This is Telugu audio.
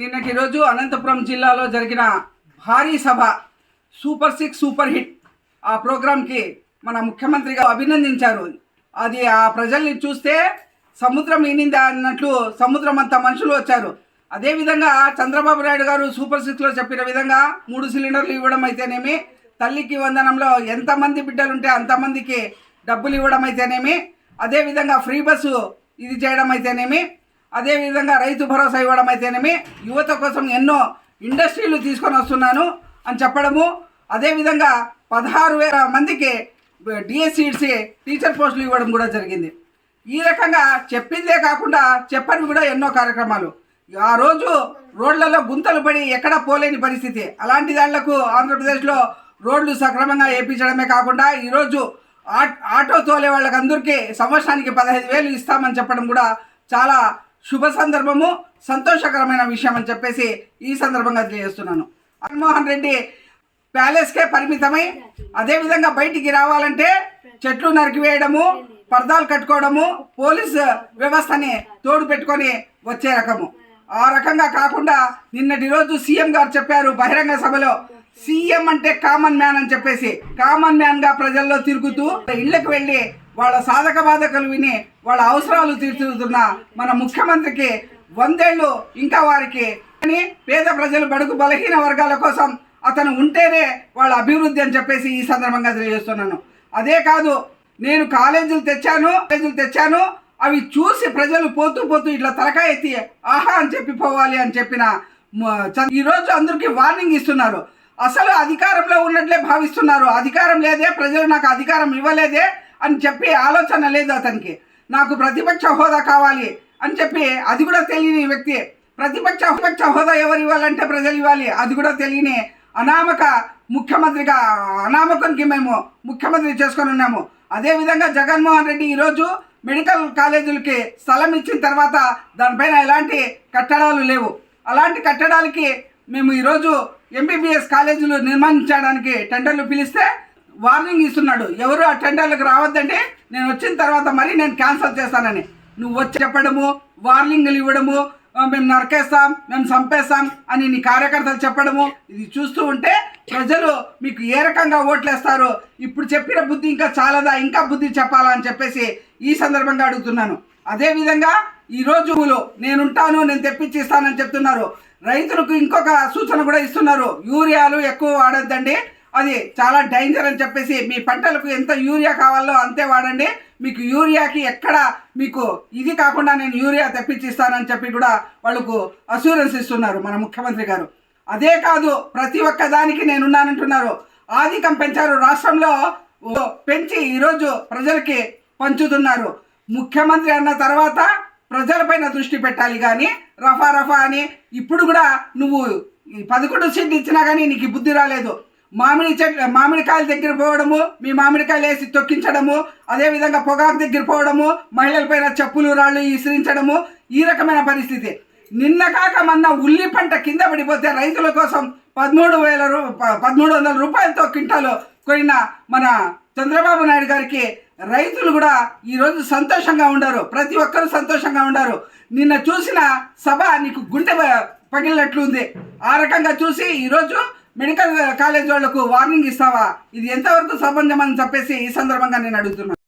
నిన్నటి రోజు అనంతపురం జిల్లాలో జరిగిన భారీ సభ సూపర్ సిక్స్ సూపర్ హిట్ ఆ ప్రోగ్రాంకి మన ముఖ్యమంత్రిగా అభినందించారు. అది ఆ ప్రజల్ని చూస్తే సముద్రం ఈనిందా అన్నట్లు సముద్రం అంతా మనుషులు వచ్చారు. అదేవిధంగా చంద్రబాబు నాయుడు గారు సూపర్ సిక్స్లో చెప్పిన విధంగా మూడు సిలిండర్లు ఇవ్వడం అయితేనేమి తల్లికి వందనంలో ఎంతమంది బిడ్డలు ఉంటే అంతమందికి డబ్బులు ఇవ్వడం అయితేనేమి అదేవిధంగా ఫ్రీ బస్సు ఇది చేయడం అయితేనేమి అదేవిధంగా రైతు భరోసా ఇవ్వడం అయితేనేమి యువత కోసం ఎన్నో ఇండస్ట్రీలు తీసుకొని వస్తున్నాను అని చెప్పడము. అదేవిధంగా పదహారు వేల మందికి డిఎస్సిడిసి టీచర్ పోస్టులు ఇవ్వడం కూడా జరిగింది. ఈ రకంగా చెప్పిందే కాకుండా చెప్పని కూడా ఎన్నో కార్యక్రమాలు. ఆ రోజు రోడ్లలో గుంతలు పడి ఎక్కడ పోలేని పరిస్థితి. అలాంటి దాళ్ళకు ఆంధ్రప్రదేశ్లో రోడ్లు సక్రమంగా వేయించడమే కాకుండా ఈరోజు ఆ- ఆటో తోలే వాళ్ళకందరికీ సంవత్సరానికి పదహైదు వేలు ఇస్తామని చెప్పడం కూడా చాలా శుభ సందర్భము సంతోషకరమైన విషయం అని చెప్పేసి ఈ సందర్భంగా తెలియజేస్తున్నాను. జగన్మోహన్ రెడ్డి ప్యాలెస్కే పరిమితమై అదేవిధంగా బయటికి రావాలంటే చెట్లు నరికివేయడము పర్దాలు కట్టుకోవడము పోలీస్ వ్యవస్థని తోడు పెట్టుకొని వచ్చే రకము. ఆ రకంగా కాకుండా నిన్నటి రోజు సీఎం గారు చెప్పారు బహిరంగ సభలో సీఎం అంటే కామన్ మ్యాన్ అని చెప్పేసి కామన్ మ్యాన్గా ప్రజల్లో తిరుగుతూ ఇళ్ళకి వెళ్ళి వాళ్ళ సాధక బాధకలు విని వాళ్ళ అవసరాలు తీర్చుతున్న మన ముఖ్యమంత్రికి వందేళ్ళు ఇంకా వారికి అని పేద ప్రజలు బడుగు బలహీన వర్గాల కోసం అతను ఉంటేనే వాళ్ళ అభివృద్ధి అని చెప్పేసి ఈ సందర్భంగా తెలియజేస్తున్నాను. అదే కాదు నేను కాలేజీలు తెచ్చాను కాలేజీలు తెచ్చాను అవి చూసి ప్రజలు పోతూ పోతూ ఇట్లా తలకాయ ఎత్తి ఆహా అని చెప్పి పోవాలి అని చెప్పిన ఈరోజు అందరికీ వార్నింగ్ ఇస్తున్నారు. అసలు అధికారంలో ఉన్నట్లే భావిస్తున్నారు. అధికారం లేదే ప్రజలు నాకు అధికారం ఇవ్వలేదే అని చెప్పి ఆలోచన లేదు అతనికి. నాకు ప్రతిపక్ష హోదా కావాలి అని చెప్పి అది కూడా తెలియని వ్యక్తి. ప్రతిపక్ష ప్రతిపక్ష హోదా ఎవరు ఇవ్వాలంటే ప్రజలు ఇవ్వాలి. అది కూడా తెలియని అనామక ముఖ్యమంత్రిగా అనామకానికి మేము ముఖ్యమంత్రి చేసుకొని ఉన్నాము. అదేవిధంగా జగన్మోహన్ రెడ్డి ఈరోజు మెడికల్ కాలేజీలకి స్థలం ఇచ్చిన తర్వాత దానిపైన ఎలాంటి కట్టడాలు లేవు. అలాంటి కట్టడాలకి మేము ఈరోజు ఎంబీబీఎస్ కాలేజీలు నిర్మించడానికి టెండర్లు పిలిస్తే వార్నింగ్ ఇస్తున్నాడు. ఎవరు ఆ టెండర్లకు రావద్దంటే నేను వచ్చిన తర్వాత మరీ నేను క్యాన్సిల్ చేస్తానని. నువ్వు వచ్చి చెప్పడము వార్నింగ్లు ఇవ్వడము మేము నరకేస్తాం మేము చంపేస్తాం అని నీ కార్యకర్తలు చెప్పడము ఇది చూస్తూ ఉంటే ప్రజలు మీకు ఏ రకంగా ఓట్లేస్తారు? ఇప్పుడు చెప్పిన బుద్ధి ఇంకా చాలదా? ఇంకా బుద్ధి చెప్పాలా అని చెప్పేసి ఈ సందర్భంగా అడుగుతున్నాను. అదేవిధంగా ఈ రోజు నేనుంటాను నేను తెప్పించి ఇస్తానని చెప్తున్నారు. రైతులకు ఇంకొక సూచన కూడా ఇస్తున్నారు. యూరియాలు ఎక్కువ వాడొద్దండి. అది చాలా డేంజర్ అని చెప్పేసి మీ పంటలకు ఎంత యూరియా కావాలో అంతే వాడండి. మీకు యూరియాకి ఎక్కడ మీకు ఇది కాకుండా నేను యూరియా తెప్పించిస్తానని చెప్పి కూడా వాళ్ళకు అసూరెన్స్ ఇస్తున్నారు మన ముఖ్యమంత్రి గారు. అదే కాదు ప్రతి ఒక్క దానికి నేనున్నానంటున్నారు. ఆధికం పెంచారు రాష్ట్రంలో ఓ పెంచి ఈరోజు ప్రజలకి పంచుతున్నారు. ముఖ్యమంత్రి అన్న తర్వాత ప్రజలపైన దృష్టి పెట్టాలి కానీ రఫా రఫా అని ఇప్పుడు కూడా నువ్వు పదకొండు సీట్లు ఇచ్చినా కానీ నీకు బుద్ధి రాలేదు. మామిడి చెట్లు మామిడికాయల దగ్గర పోవడము మీ మామిడికాయలు వేసి తొక్కించడము అదేవిధంగా పొగాకు దగ్గర పోవడము మహిళలపైన చెప్పులు రాళ్ళు విసిరించడము ఈ రకమైన పరిస్థితి. నిన్న కాక మొన్న ఉల్లి పంట కింద పడిపోతే రైతుల కోసం పదమూడు వేల రూ పదమూడు వందల రూపాయలతో క్వింటాలు కొనిన మన చంద్రబాబు నాయుడు గారికి రైతులు కూడా ఈరోజు సంతోషంగా ఉండరు. ప్రతి ఒక్కరూ సంతోషంగా ఉండరు. నిన్న చూసిన సభ నీకు గుండె పగిలినట్లు పగిలినట్లుంది. ఆ రకంగా చూసి ఈరోజు మెడికల్ కాలేజ్ వాళ్ళకు వార్నింగ్ ఇస్తావా? ఇది ఎంతవరకు సంబంధం అని చెప్పేసి ఈ సందర్భంగా నేను అడుగుతున్నాను